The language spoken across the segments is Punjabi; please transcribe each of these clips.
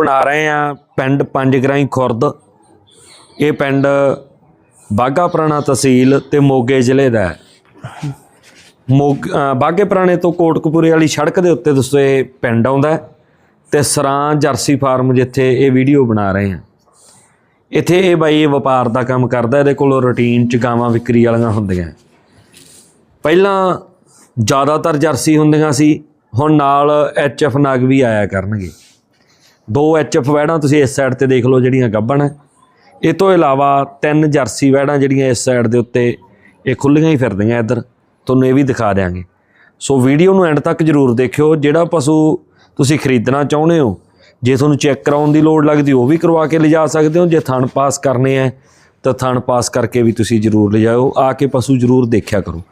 ਬਣਾ ਰਹੇ ਆ ਪਿੰਡ ਪੰਜਗਰਾਈ ਖੁਰਦ। ਇਹ ਪਿੰਡ ਬਾਗਾ ਪੁਰਾਣਾ ਤਹਿਸੀਲ ਤੇ ਮੋਗੇ ਜ਼ਿਲ੍ਹੇ ਦਾ ਹੈ। ਮੋਗ ਬਾਗੇ ਪੁਰਾਣੇ ਤੋਂ ਕੋਟਕਪੂਰੇ ਵਾਲੀ ਸੜਕ ਦੇ ਉੱਤੇ ਦੋਸਤੋ ਇਹ ਪਿੰਡ ਆਉਂਦਾ ਹੈ ਤੇ ਸਰਾਂ ਜਰਸੀ ਫਾਰਮ ਜਿੱਥੇ ਇਹ ਵੀਡੀਓ ਬਣਾ ਰਹੇ ਆ ਇੱਥੇ ਇਹ ਬਾਈ ਵਪਾਰ ਦਾ ਕੰਮ ਕਰਦਾ, ਇਹਦੇ ਕੋਲ ਰੁਟੀਨ ਚ ਗਾਵਾਂ ਵਿਕਰੀ ਵਾਲੀਆਂ ਹੁੰਦੀਆਂ ਪਹਿਲਾਂ ਜ਼ਿਆਦਾਤਰ ਜਰਸੀ ਹੁੰਦੀਆਂ ਸੀ, ਹੁਣ ਨਾਲ ਐਚਐਫ ਨਾਗ ਵੀ ਆਇਆ ਕਰਨਗੇ। ਦੋ ਐਚਐਫ ਵੈੜਾਂ ਤੁਸੀਂ ਇਸ ਸਾਈਡ ਤੇ ਦੇਖ ਲਓ ਜਿਹੜੀਆਂ ਗੱਬਣ ਹੈ। ਇਹ ਤੋਂ ਇਲਾਵਾ ਤਿੰਨ ਜਰਸੀ ਵੈੜਾਂ ਜਿਹੜੀਆਂ ਇਸ ਸਾਈਡ ਦੇ ਉੱਤੇ ਇਹ ਖੁੱਲੀਆਂ ਹੀ ਫਿਰਦੀਆਂ ਇੱਧਰ। ਤੁਹਾਨੂੰ ਇਹ ਵੀ ਦਿਖਾ ਦਿਆਂਗੇ। ਸੋ ਵੀਡੀਓ ਨੂੰ ਐਂਡ ਤੱਕ ਜਰੂਰ ਦੇਖਿਓ। ਜਿਹੜਾ ਪਸ਼ੂ ਤੁਸੀਂ ਖਰੀਦਣਾ ਚਾਹੁੰਦੇ ਹੋ, ਜੇ ਤੁਹਾਨੂੰ ਚੈੱਕ ਕਰਾਉਣ ਦੀ ਲੋੜ ਲੱਗਦੀ, ਉਹ ਵੀ ਕਰਵਾ ਕੇ ਲਿਜਾ ਸਕਦੇ ਹੋ। ਜੇ ਥਣ ਪਾਸ ਕਰਨੇ ਆ ਤਾਂ ਥਣ ਪਾਸ ਕਰਕੇ ਵੀ ਤੁਸੀਂ ਜਰੂਰ ਲਿਜਾਓ ਆ ਕੇ ਪਸ਼ੂ ਜਰੂਰ ਦੇਖਿਆ ਕਰੋ।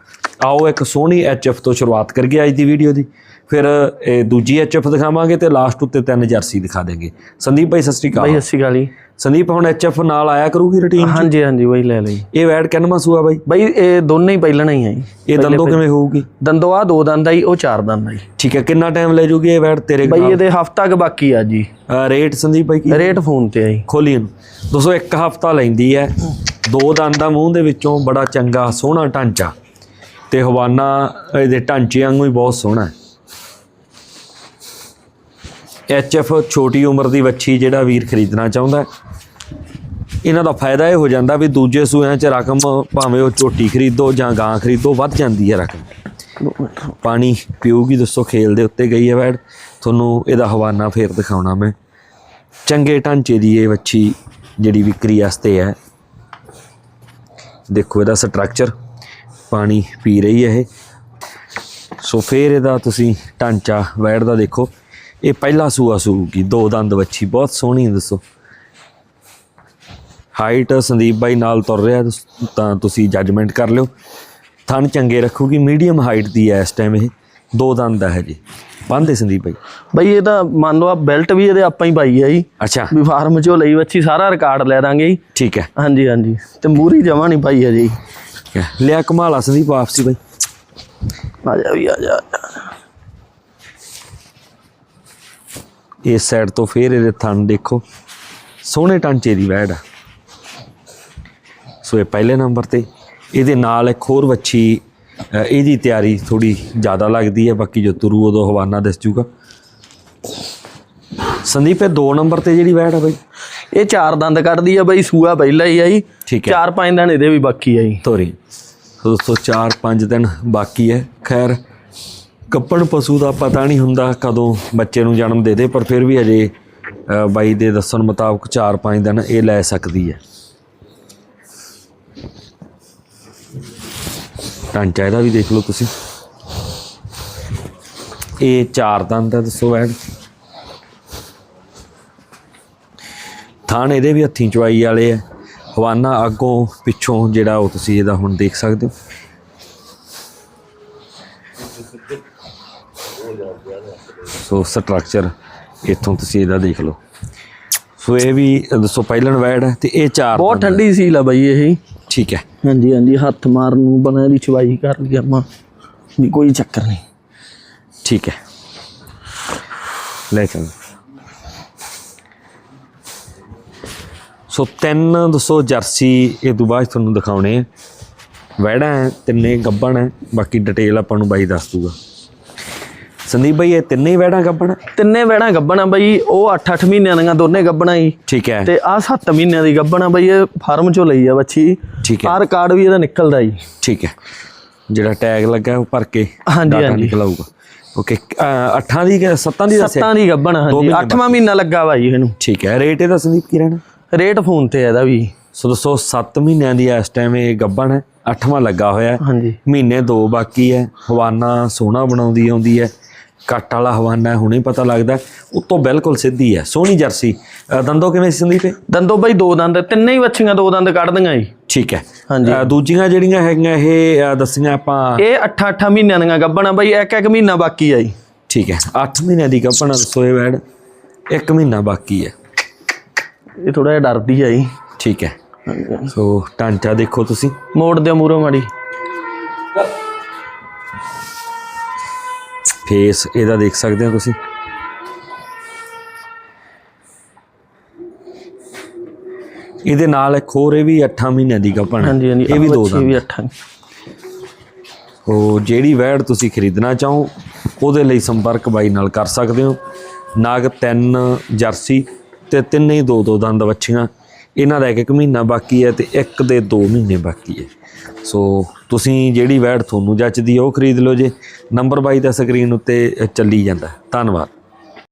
ਆਓ ਇੱਕ ਸੋਹਣੀ ਐਚਐਫ ਤੋਂ ਸ਼ੁਰੂਆਤ ਕਰੀਏ ਅੱਜ ਦੀ ਵੀਡੀਓ ਦੀ। ਫਿਰ ਇਹ ਦੂਜੀ ਐਚਐਫ ਦਿਖਾਵਾਂਗੇ ਤੇ ਲਾਸਟ ਉੱਤੇ ਤਿੰਨ ਜਰਸੀ ਦਿਖਾ ਦੇਂਗੇ। ਸੰਦੀਪ ਭਾਈ ਸਤਿ ਸ਼੍ਰੀ ਬਾਈ ਅਕਾਲ ਅੱਛੀ ਗਾਲੀ ਸੰਦੀਪ ਹੁਣ ਐਚਐਫ ਨਾਲ ਆਇਆ ਕਰੂਗੀ ਰੁਟੀਨ ਹਾਂਜੀ ਹਾਂਜੀ ਬਾਈ ਲੈ ਲਈ। ਇਹ ਵੈਡ ਕਿੰਨਵਾਂ ਸੂਆ ਬਾਈ? ਬਾਈ ਇਹ ਦੋਨੇ ਹੀ ਪਹਿਲਣਾ ਹੀ ਆ ਜੀ। ਇਹ ਦੰਦੋਂ ਕਿਵੇਂ ਹੋਊਗੀ? ਦੰਦੋ ਆ ਦੋ ਦੰਦ ਆ ਜੀ ਉਹ ਚਾਰ ਦੰਦ ਆ ਜੀ। ਠੀਕ ਹੈ ਕਿੰਨਾ ਟਾਈਮ ਲੈ ਜੂਗੀ ਇਹ ਵੈਡ ਤੇਰੇ ਬਾਈ ਇਹਦੇ ਹਫਤਾ ਕ ਬਾਕੀ ਆ ਜੀ। ਰੇਟ ਸੰਦੀਪ ਭਾਈ ਕੀ? ਰੇਟ ਫੋਨ ਤੇ ਆ ਜੀ। ਖੋਲੀ ਇਹਨੂੰ। ਦੋਸਤੋ ਇੱਕ ਹਫਤਾ ਲੈਂਦੀ ਹੈ। ਦੋ ਦੰਦਾਂ ਮੂੰਹ ਦੇ ਵਿੱਚੋਂ ਬੜਾ ਚੰਗਾ ਸੋਹਣਾ ਢਾਂਚਾ। ਤੇ ਹਵਾਨਾ ਇਹਦੇ ਢਾਂਚੇ ਵਾਂਗੂ ਹੀ ਬਹੁਤ ਸੋਹਣਾ ਹੈ। ਐਚਐਫ ਛੋਟੀ ਉਮਰ ਦੀ ਵੱਛੀ ਜਿਹੜਾ ਵੀਰ ਖਰੀਦਣਾ ਚਾਹੁੰਦਾ ਇਹਨਾਂ ਦਾ ਫਾਇਦਾ ਇਹ ਹੋ ਜਾਂਦਾ ਵੀ ਦੂਜੇ ਸੂਆਂ 'ਚ ਰਕਮ ਭਾਵੇਂ ਉਹ ਝੋਟੀ ਖਰੀਦੋ ਜਾਂ ਗਾਂ ਖਰੀਦੋ, ਵੱਧ ਜਾਂਦੀ ਹੈ ਰਕਮ। ਪਾਣੀ ਪੀਊਗੀ, ਦੱਸੋ ਖੇਲ ਦੇ ਉੱਤੇ ਗਈ ਹੈ ਵੈੜ ਤੁਹਾਨੂੰ ਇਹਦਾ ਹਵਾਨਾ ਫੇਰ ਦਿਖਾਉਣਾ ਮੈਂ। ਚੰਗੇ ਢਾਂਚੇ ਦੀ ਇਹ ਵੱਛੀ ਜਿਹੜੀ ਵਿਕਰੀ ਵਾਸਤੇ ਹੈ। ਦੇਖੋ ਇਹਦਾ ਸਟਰਕਚਰ ਪਾਣੀ ਪੀ ਰਹੀ ਹੈ ਇਹ। ਸੋ ਫੇਰ ਇਹਦਾ ਤੁਸੀਂ ਢਾਂਚਾ ਵੈੜ ਦਾ ਦੇਖੋ। ਇਹ ਪਹਿਲਾ ਸੂਆ ਸੂਗੀ ਦੋ ਦੰਦ ਵੱਛੀ ਬਹੁਤ ਸੋਹਣੀ ਹੈ ਦੱਸੋ। ਹਾਈਟ ਸੰਦੀਪ ਬਾਈ ਨਾਲ ਤੁਰ ਰਿਹਾ ਤਾਂ ਤੁਸੀਂ ਜੱਜਮੈਂਟ ਕਰ ਲਿਓ। ਥਣ ਚੰਗੇ ਰੱਖੂਗੀ ਮੀਡੀਅਮ ਹਾਈਟ ਦੀ ਹੈ ਇਸ ਟਾਈਮ ਇਹ। ਦੋ ਦੰਦ ਹੈ ਜੀ ਬੰਦੇ ਸੰਦੀਪ ਬਾਈ। ਬਾਈ ਇਹ ਤਾਂ ਮੰਨ ਲਓ ਆ ਬੈਲਟ ਵੀ ਇਹਦੇ ਆਪਾਂ ਹੀ ਪਾਈ ਆ ਜੀ। ਅੱਛਾ। ਵੀ ਫਾਰਮ ਚੋਂ ਲਈ ਬੱਚੀ ਸਾਰਾ ਰਿਕਾਰਡ ਲੈ ਦਾਂਗੇ ਜੀ। ਠੀਕ ਹੈ। ਹਾਂਜੀ ਹਾਂਜੀ। ਤੇ ਮੂਰੀ ਜਮਾ ਨਹੀਂ ਪਾਈ ਆ ਜੀ ਹੈ। ਲਿਆ ਕਮਾਲਾ ਸੰਦੀਪ ਵਾਪਸੀ ਬਾਈ। ਆ ਜਾ ਵੀ ਆ ਜਾ ਆ ਜਾ। ਇਸ ਸਾਈਡ ਤੋਂ ਫੇਰ ਇਹਦੇ ਥਣ ਦੇਖੋ। ਸੋਹਣੇ ਟਾਂਚੇ ਦੀ ਵੈੜ ਆ। ਸੋ ਇਹ ਪਹਿਲੇ ਨੰਬਰ ਤੇ ਇਹਦੇ ਨਾਲ ਇੱਕ ਹੋਰ ਵੱਛੀ ਇਹਦੀ ਤਿਆਰੀ ਥੋੜੀ ਜ਼ਿਆਦਾ ਲੱਗਦੀ ਹੈ ਬਾਕੀ ਜੋ ਤੁਰੂ ਉਦੋਂ ਹਵਾਨਾ ਦਿਸ ਜੂਗਾ। ਸੰਦੀਪ ਇਹ 2 ਨੰਬਰ ਤੇ ਜਿਹੜੀ ਵੈੜ ਆ ਬਈ? ਇਹ ਚਾਰ ਦੰਦ ਕੱਢਦੀ ਆ ਬਾਈ ਸੂਆ ਪਹਿਲਾਂ ਹੀ ਆ ਜੀ। ਠੀਕ ਹੈ। ਚਾਰ ਪੰਜ ਦਿਨ ਇਹਦੇ ਵੀ ਬਾਕੀ ਆ ਜੀ। ਤੋਰੀ ਦੋਸਤੋ 4-5 ਦਿਨ ਬਾਕੀ ਹੈ। ਖੈਰ ਕੱਪਣ ਪਸ਼ੂ ਦਾ ਪਤਾ ਨਹੀਂ ਹੁੰਦਾ ਕਦੋਂ ਬੱਚੇ ਨੂੰ ਜਨਮ ਦੇ ਦੇ, ਪਰ ਫਿਰ ਵੀ ਅਜੇ ਬਾਈ ਦੇ ਦੱਸਣ ਮੁਤਾਬਕ 4-5 ਦਿਨ ਇਹ ਲੈ ਸਕਦੀ ਹੈ। ਢਾਂਚਾ ਇਹਦਾ ਵੀ ਦੇਖ ਲਓ ਤੁਸੀਂ। ਇਹ ਚਾਰ ਦੰਦ ਦਾ ਦੱਸੋ ਐਡ ਥਾਣ ਇਹਦੇ ਵੀ ਹੱਥੀਂ ਚਵਾਈ ਵਾਲੇ ਹੈ ਹਵਾਨਾ ਅੱਗੋਂ ਪਿੱਛੋਂ ਜਿਹੜਾ ਉਹ ਤੁਸੀਂ ਇਹਦਾ ਹੁਣ ਦੇਖ ਸਕਦੇ ਹੋ। ਸੋ ਸਟਰਕਚਰ ਇੱਥੋਂ ਤੁਸੀਂ ਇਹਦਾ ਦੇਖ ਲਓ। ਸੋ ਇਹ ਵੀ ਦੱਸੋ ਪਹਿਲਣ ਵੈੜ ਹੈ ਤੇ ਇਹ ਚਾਰ ਬਹੁਤ। ਠੰਡੀ ਸੀ ਲਾ ਬਾਈ ਇਹ। ਠੀਕ ਹੈ। ਹਾਂਜੀ ਹਾਂਜੀ ਹੱਥ ਮਾਰਨ ਨੂੰ ਬਣਾ ਦੀ ਚਵਾਈ ਕਰ ਲਈ ਆਪਾਂ। ਵੀ ਕੋਈ ਚੱਕਰ ਨਹੀਂ। ਠੀਕ ਹੈ। ਲੈ ਚੱਲ। ਸੋ ਤਿੰਨ ਦੱਸੋ ਜਰਸੀ ਇਹ ਤੋਂ ਬਾਅਦ ਤੁਹਾਨੂੰ ਦਿਖਾਉਣੇ ਆ। ਵੈੜਾ ਹੈ ਤਿੰਨੇ ਗੱਬਣ ਹੈ ਬਾਕੀ ਡਿਟੇਲ ਆਪਾਂ ਨੂੰ ਬਾਈ ਦੱਸ ਦੂਗਾ ਸੰਦੀਪ ਬਾਈ ਇਹ ਤਿੰਨੇ ਹੀ ਵੈੜਾ ਗੱਬਣ ਹੈ? ਤਿੰਨੇ ਵੈੜਾਂ ਗੱਬਣਾ ਬਾਈ ਉਹ 8-8 ਮਹੀਨਿਆਂ ਦੀਆਂ ਦੋਨੇ ਗੱਬਣਾ ਜੀ ਠੀਕ ਹੈ। ਤੇ ਆ 7 ਮਹੀਨਿਆਂ ਦੀ ਗੱਬਣਾ ਬਾਈ ਇਹ ਫਾਰਮ ਚੋਂ ਲਈ ਆ ਬੱਚੀ। ਠੀਕ ਹੈ। ਆਹ ਰਿਕਾਰਡ ਵੀ ਇਹਦਾ ਨਿਕਲਦਾ ਜੀ। ਠੀਕ ਹੈ। ਜਿਹੜਾ ਟੈਗ ਲੱਗਾ ਉਹ ਭਰ ਕੇ ਹਾਂਜੀ, ਹਾਂਜੀ। ਨਿਕਲ ਆਊਗਾ ਓਕੇ ਅੱਠਾਂ ਦੀ ਸੱਤਾਂ ਦੀ ਦੱਸਿਆ? ਸੱਤਾਂ ਦੀ ਗੱਬਣਾ ਹਾਂਜੀ। ਮਹੀਨੇ 8ਵਾਂ ਮਹੀਨਾ ਲੱਗਾ ਬਾਈ ਇਹਨੂੰ। ਠੀਕ ਹੈ। ਰੇਟ ਇਹਦਾ ਸੰਦੀਪ ਕੀ ਰਹਿਣਾ? ਰੇਟ ਫੋਨ ਤੇ ਆ ਇਹਦਾ ਵੀ। ਸੋ ਦੋਸਤੋ 7 ਮਹੀਨਿਆਂ ਦੀ ਇਸ ਟਾਈਮ ਇਹ ਗੱਬਣ ਹੈ 8ਵਾਂ ਲੱਗਾ ਹੋਇਆ ਹੈ। ਹਾਂਜੀ। ਮਹੀਨੇ ਦੋ ਬਾਕੀ ਹੈ ਹਵਾਨਾ ਸੋਹਣਾ ਬਣਾਉਂਦੀ ਆਉਂਦੀ ਹੈ ਕੱਟ ਵਾਲਾ ਹਵਾਨਾ ਹੁਣੇ ਪਤਾ ਲੱਗਦਾ। ਉੱਤੋਂ ਬਿਲਕੁਲ ਸਿੱਧੀ ਹੈ ਸੋਹਣੀ ਜਰਸੀ। ਦੰਦੋ ਕਿਵੇਂ ਸੀ ਸੰਦੀਪ? ਦੰਦੋ ਬਾਈ ਦੋ ਦੰਦ ਤਿੰਨੇ ਹੀ ਬੱਚੀਆਂ ਦੋ ਦੰਦ ਕੱਢ ਦੀਆਂ ਜੀ। ਠੀਕ ਹੈ। ਹਾਂਜੀ। ਦੂਜੀਆਂ ਜਿਹੜੀਆਂ ਹੈਗੀਆਂ ਇਹ ਦੱਸੀਆਂ ਆਪਾਂ ਇਹ 8-8 ਮਹੀਨਿਆਂ ਦੀਆਂ ਗੱਬਣਾ ਬਾਈ ਇੱਕ ਇੱਕ ਮਹੀਨਾ ਬਾਕੀ ਆ ਜੀ। ਠੀਕ ਹੈ। 8 ਮਹੀਨਿਆਂ ਦੀ ਦੱਸੋ ਇਹ ਵੈੜ 1 ਮਹੀਨਾ ਬਾਕੀ ਹੈ। ਇਹ ਥੋੜਾ ਜਿਹਾ ਡਰਦੀ ਆ ਜੀ। ਠੀਕ ਹੈ। ਸੋ ਢਾਂਚਾ ਦੇਖੋ ਤੁਸੀਂ। ਮੋੜ ਦਿਓ ਮੂਰੋਂ ਮਾੜੀ। ਫੇਸ ਇਹਦਾ ਦੇਖ ਸਕਦੇ ਹੋ ਤੁਸੀਂ। ਇਹਦੇ ਨਾਲ ਇੱਕ ਹੋਰ ਇਹ ਵੀ 8 ਮਹੀਨਿਆਂ ਦੀ ਗੱਭਣ ਹੈ ਹਾਂਜੀ ਹਾਂਜੀ ਇਹ ਵੀ ਦੋ ਵੀ ਅੱਠਾਂ। ਉਹ ਜਿਹੜੀ ਵੈੜ ਤੁਸੀਂ ਖਰੀਦਣਾ ਚਾਹੋ ਉਹਦੇ ਲਈ ਸੰਪਰਕ ਬਾਈ ਨਾਲ ਕਰ ਸਕਦੇ ਹੋ। ਨਾਗ ਤਿੰਨ ਜਰਸੀ ਤੇ ਤਿੰਨੇ ਹੀ ਦੋ ਦੋ ਦੰਦ ਵੱਛੀਆਂ। ਇਹਨਾਂ ਦਾ ਇੱਕ ਇੱਕ ਮਹੀਨਾ ਬਾਕੀ ਹੈ ਤੇ ਇੱਕ ਦੇ 2 ਮਹੀਨੇ ਬਾਕੀ ਹੈ। ਸੋ ਤੁਸੀਂ ਜਿਹੜੀ ਵੈੜ ਤੁਹਾਨੂੰ ਜੱਚਦੀ ਹੈ ਉਹ ਖਰੀਦ ਲਓ ਜੇ। ਨੰਬਰ ਬਾਈ ਦਾ ਸਕਰੀਨ ਉੱਤੇ ਚੱਲੀ ਜਾਂਦਾ। ਧੰਨਵਾਦ।